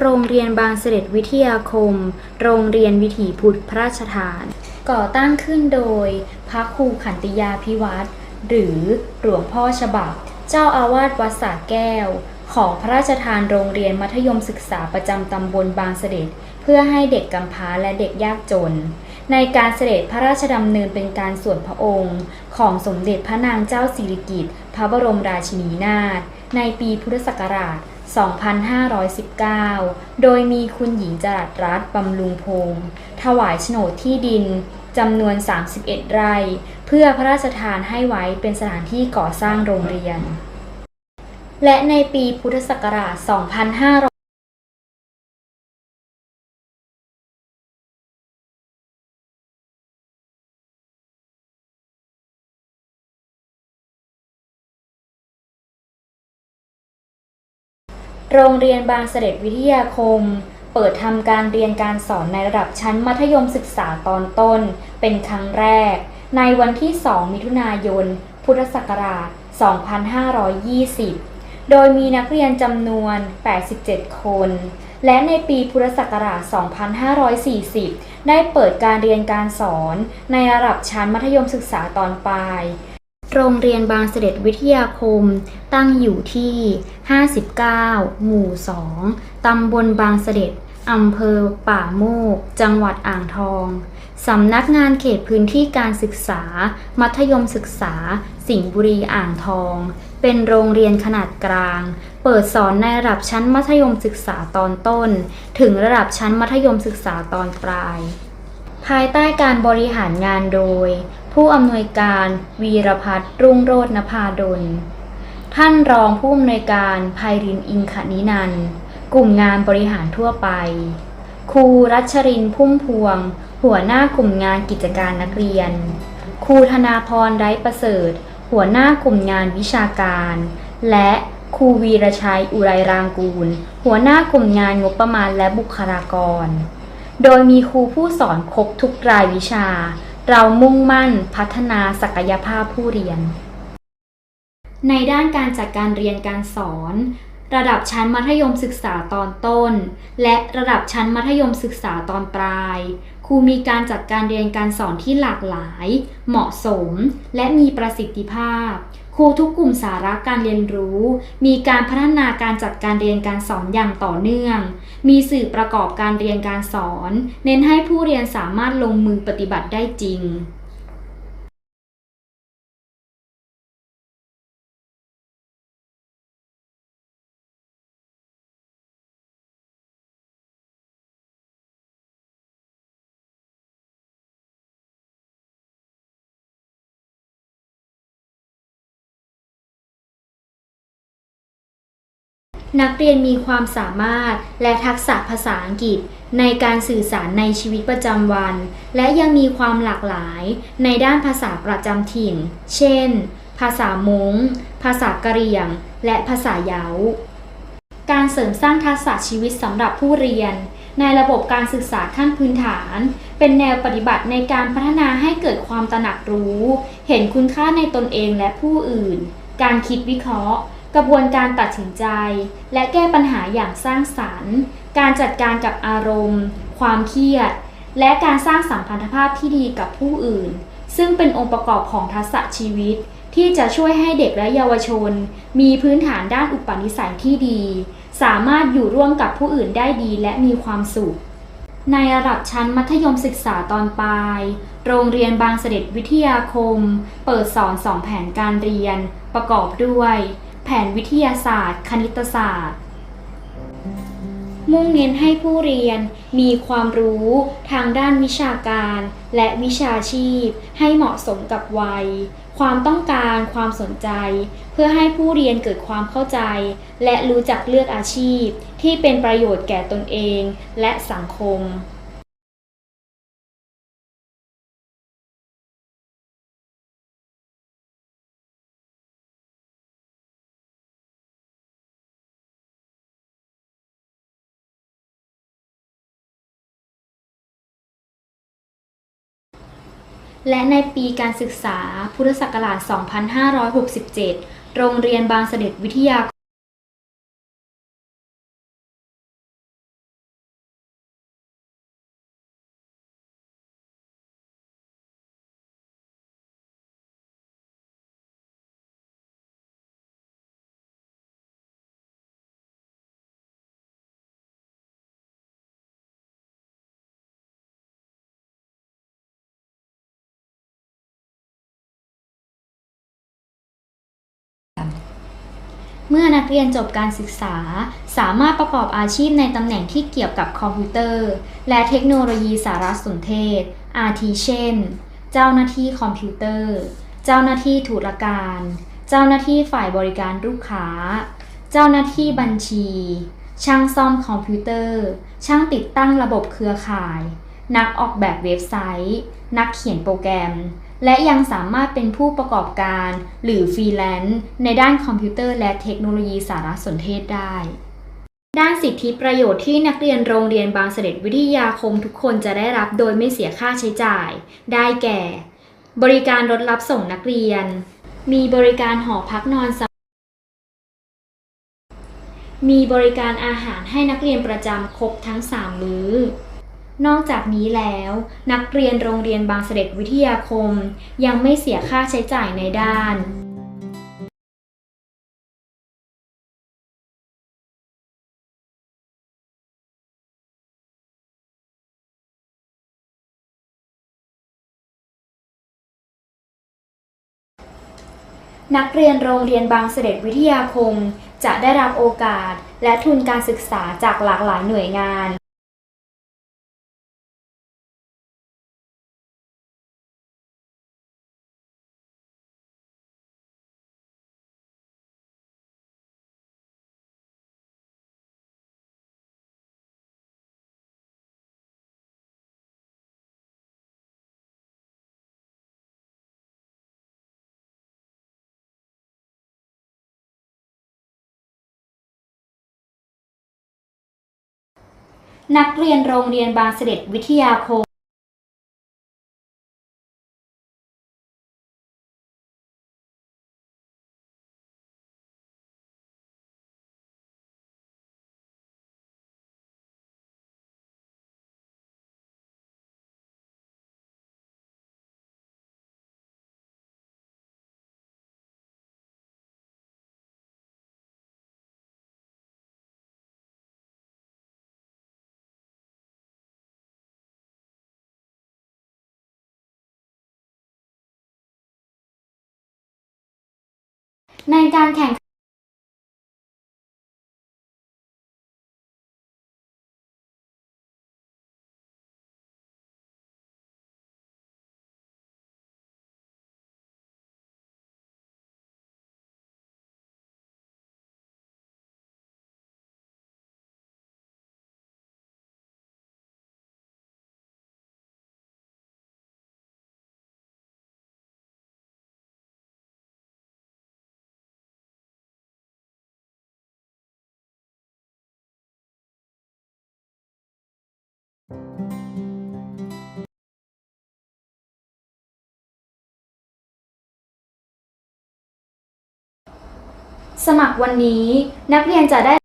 โรงเรียนบางเสด็จวิทยาคม โรงเรียนวิถีพุทธพระราชทาน ก่อตั้งขึ้นโดยพระครูขันติยาพิวัตรหรือหลวงพ่อฉบับ เจ้าอาวาสวัดสาแก้ว ขอพระราชทานโรงเรียนมัธยมศึกษาประจำตำบลบางเสด็จ เพื่อให้เด็กกำพร้าและเด็กยากจน ในการเสด็จพระราชดำเนินเป็นการส่วนพระองค์ ของสมเด็จพระนางเจ้าสิริกิติ์ พระบรมราชินีนาถในปีพุทธศักราช 2519 โดยมีคุณหญิงจรัสรัตน์บำรุงพงศ์ถวายโฉนดที่ดินจำนวน 31 ไร่ เพื่อพระราชทานให้ไว้เป็นสถานที่ก่อสร้างโรงเรียน และในปีพุทธศักราช 2500 โรงเรียนบางเสด็จวิทยาคม เปิดทำการเรียนการสอนในระดับชั้นมัธยมศึกษาตอนต้น เป็นครั้งแรก ในวันที่ 2 มิถุนายน พุทธศักราช 2520 โดยมีนักเรียนจำนวน 87 คน และในปีพุทธศักราช 2540 ได้เปิดการเรียนการสอนในระดับชั้นมัธยมศึกษาตอนปลาย โรงเรียนบางเสด็จวิทยาคม ตั้งอยู่ที่ 59 หมู่ 2 ตำบลบางเสด็จ อำเภอป่าโมก จังหวัดอ่างทอง สำนักงานเขตพื้นที่การศึกษา มัธยมศึกษา สิงห์บุรีอ่างทอง เป็นโรงเรียนขนาดกลาง เปิดสอนในระดับชั้นมัธยมศึกษาตอนต้น ถึงระดับชั้นมัธยมศึกษาตอนปลาย ภายใต้การบริหารงานโดย ผู้อำนวยการวีรพัฒน์รุ่งโรจนภาดล ท่านรองผู้อำนวยการไพรินอิงคณินัน กลุ่มงานบริหารทั่วไป ครูรัชรินพุ่มพวง หัวหน้ากลุ่มงานกิจการนักเรียน ครูธนาพรไร้ประเสริฐ หัวหน้ากลุ่มงานวิชาการ และครูวีรชัยอุไรรางกูล หัวหน้ากลุ่มงานงบประมาณและบุคลากร โดยมีครูผู้สอนครบทุกรายวิชา เรามุ่งมั่นพัฒนาศักยภาพผู้เรียน ในด้านการจัดการเรียนการสอน ระดับชั้นมัธยมศึกษาตอนต้น และระดับชั้นมัธยมศึกษาตอนปลาย ครูมีการจัดการเรียนการสอนที่หลากหลาย เหมาะสม และมีประสิทธิภาพ ครูทุกกลุ่มสาระการเรียนรู้ มีการพัฒนาการจัดการเรียนการสอนอย่างต่อเนื่อง มีสื่อประกอบการเรียนการสอน เน้นให้ผู้เรียนสามารถลงมือปฏิบัติได้จริง นักเรียนมีความสามารถและทักษะภาษาอังกฤษ ในการสื่อสารในชีวิตประจำวัน และยังมีความหลากหลายในด้านภาษาประจำถิ่น เช่น ภาษามงภาษากะเหรี่ยง และภาษาเยาการเสริมสร้างทักษะชีวิตสำหรับผู้เรียน ในระบบการศึกษาขั้นพื้นฐาน เป็นแนวปฏิบัติในการพัฒนาให้เกิดความตระหนักรู้ เห็นคุณค่าในตนเองและผู้อื่น การคิดวิเคราะห์ กระบวนการตัดสินใจ และแก้ปัญหาอย่างสร้างสรรค์ การจัดการกับอารมณ์ ความเครียด และการสร้างสัมพันธภาพที่ดีกับผู้อื่น ซึ่งเป็นองค์ประกอบของทักษะชีวิต ที่จะช่วยให้เด็กและเยาวชน มีพื้นฐานด้านอุปนิสัยที่ดี สามารถอยู่ร่วมกับผู้อื่นได้ดีและมีความสุข ในระดับชั้นมัธยมศึกษาตอนปลาย โรงเรียนบางเสด็จวิทยาคม เปิดสอนสองแผนการเรียน ประกอบด้วย แผนวิทยาศาสตร์ คณิตศาสตร์ มุ่งเน้นให้ผู้เรียนมีความรู้ทางด้านวิชาการและวิชาชีพ ให้เหมาะสมกับวัย ความต้องการความสนใจ เพื่อให้ผู้เรียนเกิดความเข้าใจ และรู้จักเลือกอาชีพ ที่เป็นประโยชน์แก่ตนเองและสังคม และในปีการศึกษาพุทธศักราช 2567 โรงเรียนบางเสด็จวิทยา เมื่อนักเรียนจบการศึกษา สามารถประกอบอาชีพในตำแหน่งที่เกี่ยวกับคอมพิวเตอร์ และเทคโนโลยีสารสนเทศ อาทิเช่น เจ้าหน้าที่คอมพิวเตอร์ เจ้าหน้าที่ธุรการ เจ้าหน้าที่ฝ่ายบริการลูกค้า เจ้าหน้าที่บัญชี ช่างซ่อมคอมพิวเตอร์ ช่างติดตั้งระบบเครือข่าย นักออกแบบเว็บไซต์ นักเขียนโปรแกรม และยังสามารถเป็นผู้ประกอบการหรือฟรีแลนซ์ในด้านคอมพิวเตอร์และเทคโนโลยีสารสนเทศได้ ด้านสิทธิประโยชน์ที่นักเรียนโรงเรียนบางเสด็จวิทยาคมทุกคนจะได้รับโดยไม่เสียค่าใช้จ่าย ได้แก่ บริการรถรับส่งนักเรียน มีบริการหอพักนอนมีบริการอาหารให้นักเรียนประจำครบทั้ง 3 มื้อ นอกจากนี้แล้ว นักเรียนโรงเรียนบางเสด็จวิทยาคม ยังไม่เสียค่าใช้จ่ายในด้านนักเรียนโรงเรียนบางเสด็จวิทยาคม จะได้รับโอกาสและทุนการศึกษาจากหลากหลายหน่วยงาน นักเรียนโรงเรียนบางเสด็จวิทยาคม ในการแข่ง สมัครวันนี้นักเรียนจะได้